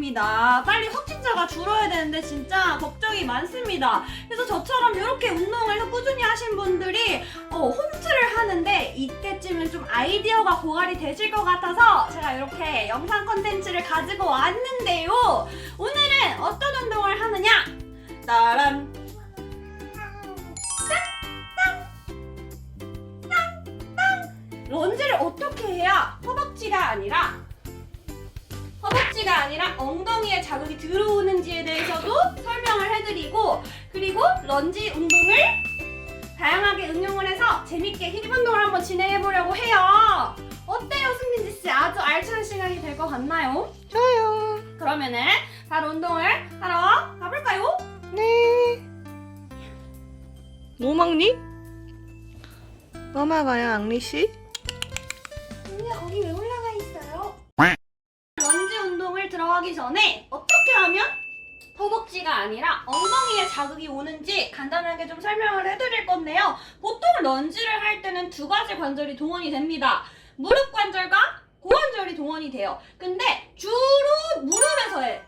되었습니다. 빨리 확진자가 줄어야 되는데 진짜 걱정이 많습니다. 그래서 저처럼 이렇게 운동을 꾸준히 하신 분들이 어, 홈트를 하는데 이때쯤은 좀 아이디어가 고갈이 되실 것 같아서 제가 이렇게 영상 컨텐츠를 가지고 왔는데요. 오늘은 어떤 운동을 하느냐? 따란 런지를 어떻게 해야 허벅지가 아니라 아니라 엉덩이에 자극이 들어오는지에 대해서도 설명을 해드리고 그리고 런지 운동을 다양하게 응용을 해서 재밌게 힙 운동을 한번 진행해 보려고 해요. 어때요, 승민지 씨? 아주 알찬 시간이 될 것 같나요? 좋아요. 그러면은 바로 운동을 하러 가볼까요? 네. 뭐 먹니? 뭐 먹어요, 앙리 씨? 전에 어떻게 하면 허벅지가 아니라 엉덩이에 자극이 오는지 간단하게 좀 설명을 해드릴 건데요. 보통 런지를 할 때는 두 가지 관절이 동원이 됩니다. 무릎 관절과 고관절이 동원이 돼요. 근데 주로 무릎에서의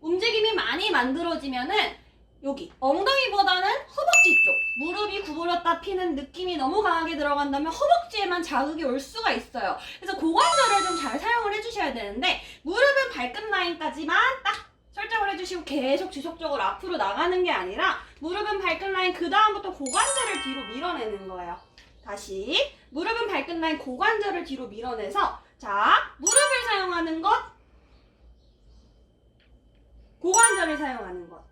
움직임이 많이 만들어지면은 여기 엉덩이보다는 허벅지 쪽 무릎이 구부렸다 피는 느낌이 너무 강하게 들어간다면 허벅지에만 자극이 올 수가 있어요. 그래서 고관절을 좀 잘 사용을 해주셔야 되는데 무릎은 발끝 라인까지만 딱 설정을 해주시고 계속 지속적으로 앞으로 나가는 게 아니라 무릎은 발끝 라인 그 다음부터 고관절을 뒤로 밀어내는 거예요. 다시 무릎은 발끝 라인 고관절을 뒤로 밀어내서 자 무릎을 사용하는 것 고관절을 사용하는 것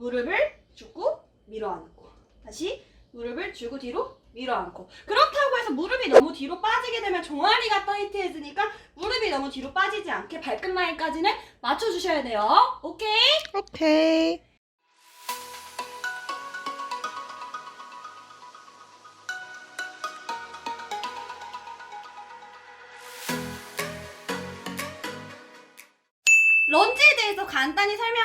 무릎을 주고 밀어 안고 다시 무릎을 주고 뒤로 밀어 안고 그렇다고 해서 무릎이 너무 뒤로 빠지게 되면 종아리가 타이트해지니까 무릎이 너무 뒤로 빠지지 않게 발끝 라인까지는 맞춰주셔야 돼요 오케이? 오케이. 런지에 대해서 간단히 설명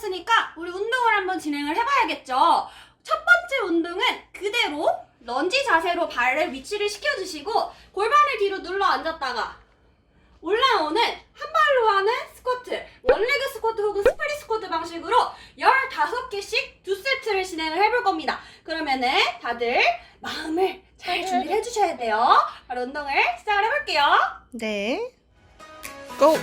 을 해드렸으니까 우리 운동을 한번 진행을 해봐야겠죠. 첫 번째 운동은 그대로 런지 자세로 발을 위치를 시켜주시고 골반을 뒤로 눌러 앉았다가 올라오는 한 발로 하는 스쿼트, 원레그 스쿼트 혹은 스프릿 스쿼트 방식으로 15개씩 두 세트를 진행을 해볼 겁니다. 그러면은 다들 마음을 잘 준비를 해주셔야 돼요. 바로 운동을 시작을 해볼게요. 네. 고!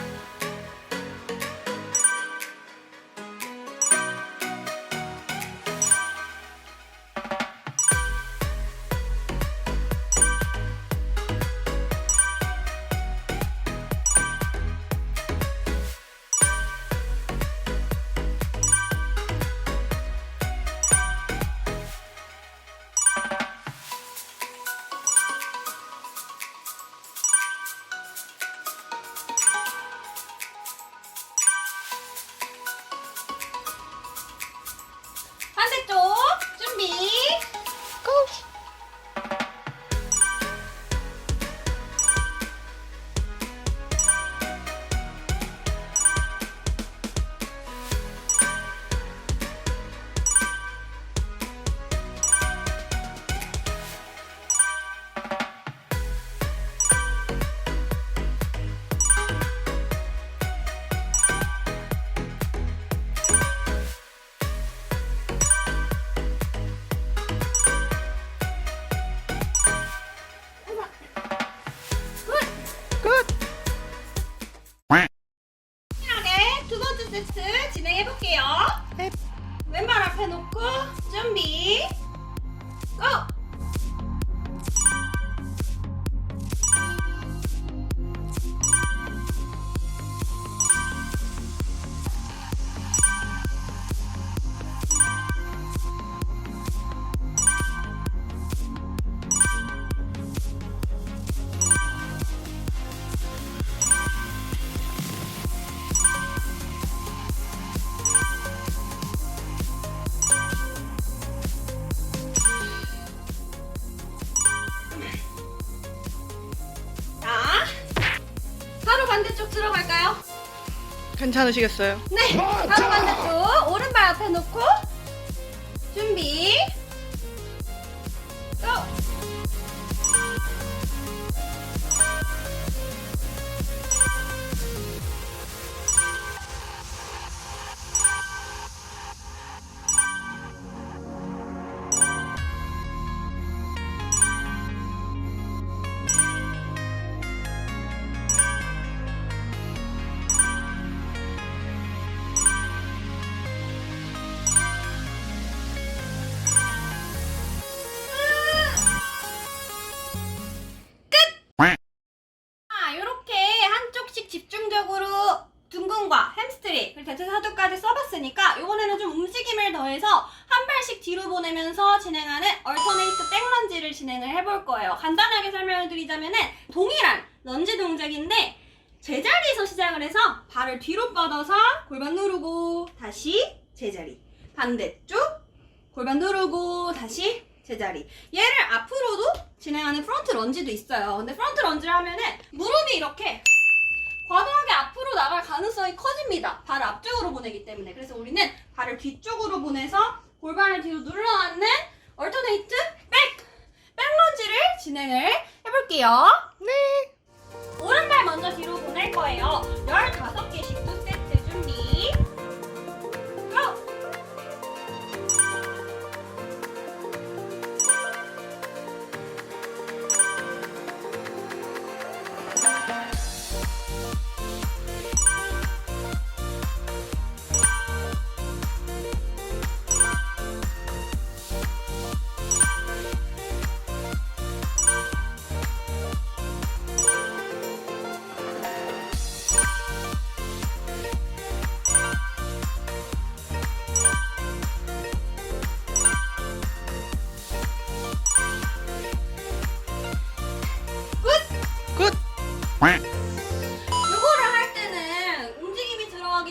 괜찮으시겠어요? 네, 바로 반대쪽 오른발 앞에 놓고 준비. 진행하는 얼터네이트 백런지를 진행을 해볼 거예요. 간단하게 설명을 드리자면은 동일한 런지 동작인데 제자리에서 시작을 해서 발을 뒤로 뻗어서 골반 누르고 다시 제자리 반대쪽 골반 누르고 다시 제자리 얘를 앞으로도 진행하는 프론트 런지도 있어요. 근데 프론트 런지를 하면은 무릎이 이렇게 과도하게 앞으로 나갈 가능성이 커집니다. 발을 앞쪽으로 보내기 때문에. 그래서 우리는 발을 뒤쪽으로 보내서 골반을 뒤로 눌러앉는 얼터네이트 백! 백런지를 진행을 해볼게요. 네. 오른발 먼저 뒤로 보낼 거예요.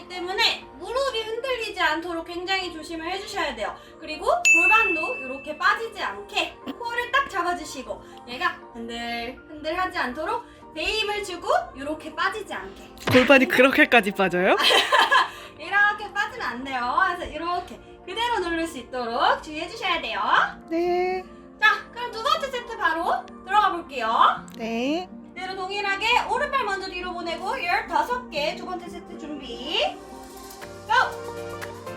때문에 무릎이 흔들리지 않도록 굉장히 조심을 해주셔야 돼요. 그리고 골반도 이렇게 빠지지 않게 코를 딱 잡아주시고 얘가 흔들 흔들 하지 않도록 배임을 주고 이렇게 빠지지 않게 골반이 그렇게까지 빠져요? 이렇게 빠지면 안 돼요. 그래서 이렇게 그대로 누를 수 있도록 주의해 주셔야 돼요. 네. 자, 그럼 두 번째 세트 바로 들어가 볼게요. 네. 그대로 동일하게 오른발 먼저 뒤로 보내고 15개 두 번째 세트 준비 고!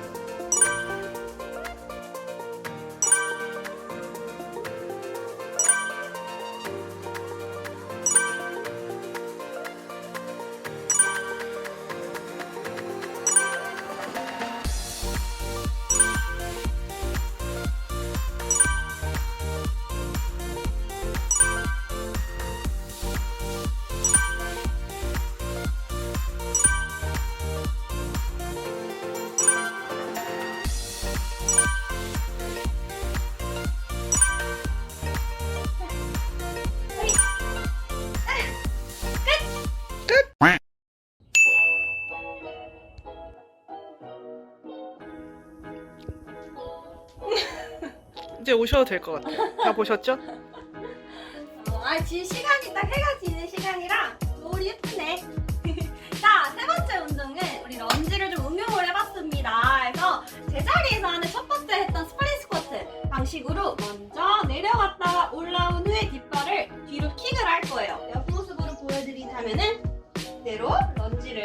오셔도 될 것 같아요. 다 보셨죠? 어, 아 지금 시간이 딱 해가 지는 시간이라 노을이 예쁘네 자, 세 번째 운동은 우리 런지를 좀 응용을 해봤습니다. 그래서 제자리에서 하는 첫 번째 했던 스프링 스쿼트 방식으로 먼저 내려갔다가 올라온 후에 뒷발을 뒤로 킥을 할 거예요. 옆모습으로 보여드리자면은 그대로 런지를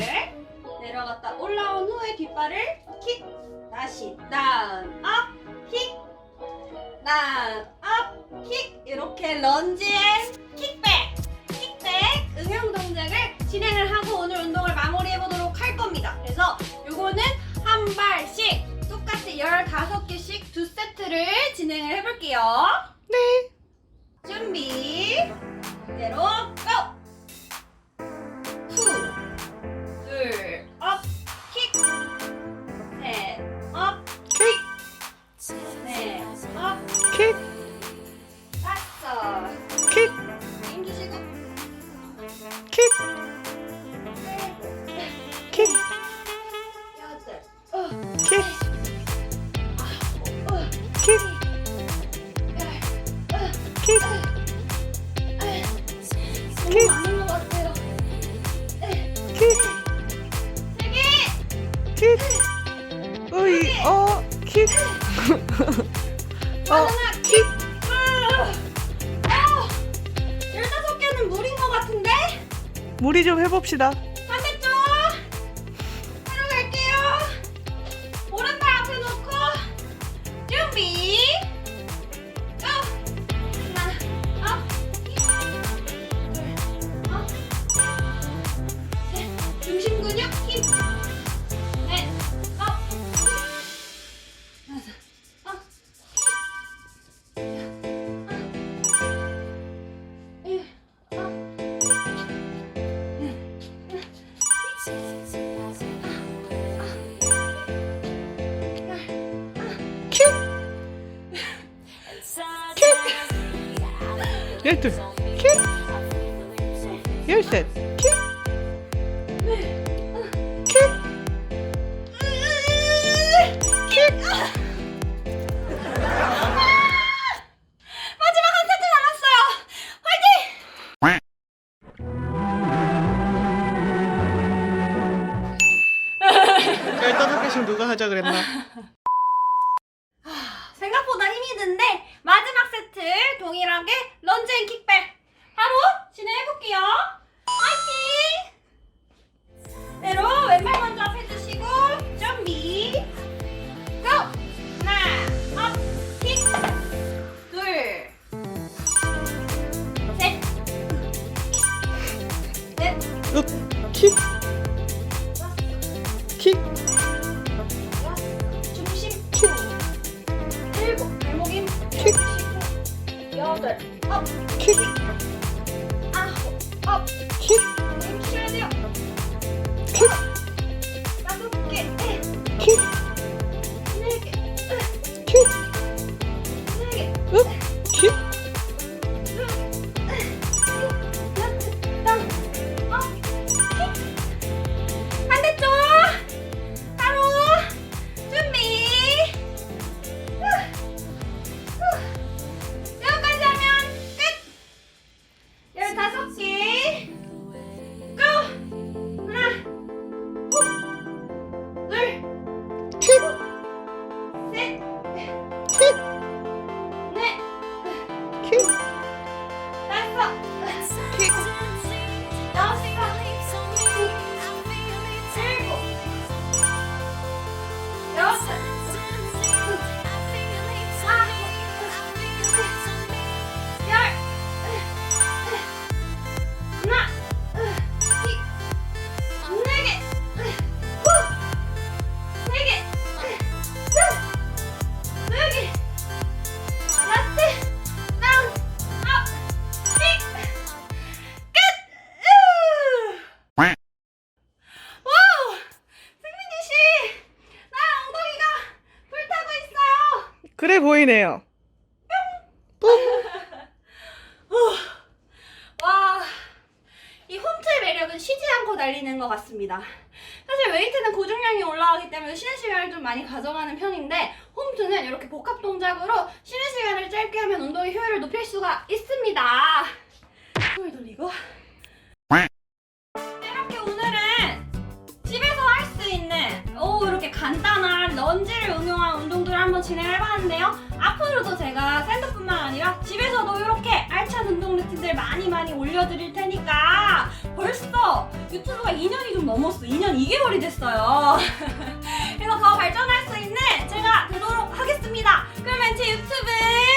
내려갔다 올라온 후에 뒷발을 킥 다시 다운 업 킥 다운 업킥 이렇게 런지의 킥백 킥백 응용 동작을 진행을 하고 오늘 운동을 마무리해 보도록 할 겁니다. 그래서 요거는 한 발씩 똑같이 15개씩 두 세트를 진행을 해볼게요. 네. 준비 그대로 어. 아, 열다섯 개는 무리인 것 같은데? 무리 좀 해봅시다. 열둘 킥 보이네요. 와, 이 홈트의 매력은 쉬지 않고 달리는 것 같습니다. 사실 웨이트는 고중량이 올라가기 때문에 쉬는 시간을 좀 많이 가져가는 편인데 홈트는 이렇게 복합 동작으로 쉬는 시간을 짧게 하면 운동의 효율을 높일 수가 있습니다. 손을 돌리고 이렇게 오늘은 집에서 할 수 있는 오 이렇게 간단한 런지를 응용한 운동들을 한번 진행을 해봤는데요. 앞으로도 제가 샌드뿐만 아니라 집에서도 이렇게 알찬 운동 루틴들 많이 많이 올려드릴 테니까 벌써 유튜브가 2년이 좀 넘었어. 2년 2개월이 됐어요. 그래서 더 발전할 수 있는 제가 되도록 하겠습니다. 그러면 제 유튜브에